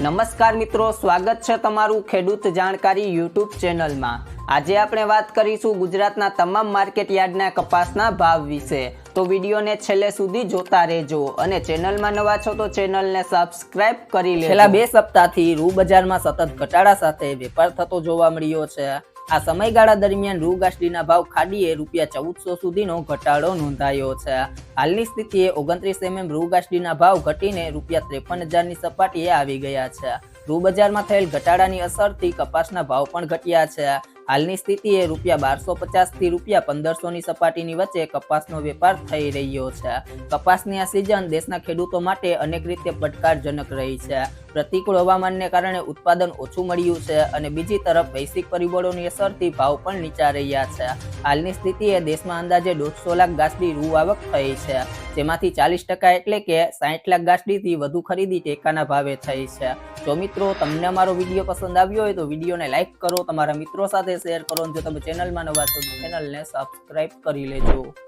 નમસ્કાર મિત્રો, સ્વાગત છે તમારું ખેડૂત જાણકારી યુટ્યુબ ચેનલમાં. આજે આપણે વાત કરીશું ગુજરાતના તમામ માર્કેટ યાર્ડના કપાસના ભાવ વિશે. તો વિડીયોને છેલ્લે સુધી જોતા રહેજો અને ચેનલમાં નવા છો તો ચેનલને સબસ્ક્રાઇબ કરી લે છેલ્લા બે સપ્તાહથી રૂ બજારમાં સતત ઘટાડા સાથે વેપાર થતો જોવા મળ્યો છે. આ સમયગાળા દરમિયાન રૂ ગાસડીના ભાવ ખાડીએ રૂપિયા ચૌદસો સુધીનો ઘટાડો નોંધાયો છે. હાલની સ્થિતિએ ઓગણત્રીસ એમએમ રૂ ગાંસડીના ભાવ ઘટીને રૂપિયા ત્રેપન હજારની સપાટીએ આવી ગયા છે. રૂ બજારમાં થયેલ ઘટાડાની અસરથી કપાસના ભાવ પણ ઘટ્યા છે. હાલની સ્થિતિએ રૂપિયા બારસો પચાસથી રૂપિયા પંદરસોની સપાટીની વચ્ચે કપાસનો વેપાર થઈ રહ્યો છે. કપાસની આ સિઝન દેશના ખેડૂતો માટે અનેક રીતે પડકારજનક રહી છે. પ્રતિકૂળ હવામાનને કારણે ઉત્પાદન ઓછું મળ્યું છે અને બીજી તરફ વૈશ્વિક પરિબળોની અસરથી ભાવ પણ નીચા રહ્યા છે. હાલની સ્થિતિએ દેશમાં અંદાજે દોઢસો લાખ ગાસડી રૂ આવક થઈ છે, જેમાંથી ચાલીસ ટકા એટલે કે સાઠ લાખ ગાસડીથી વધુ ખરીદી ટેકાના ભાવે થઈ છે. જો મિત્રો તમને અમારો વીડિયો પસંદ આવ્યો હોય તો વિડીયોને લાઈક કરો, તમારા મિત્રો સાથે શેર કરો જો તમે ચેનલમાં નવા છો ચેનલને સબસ્ક્રાઇબ કરી લેજો.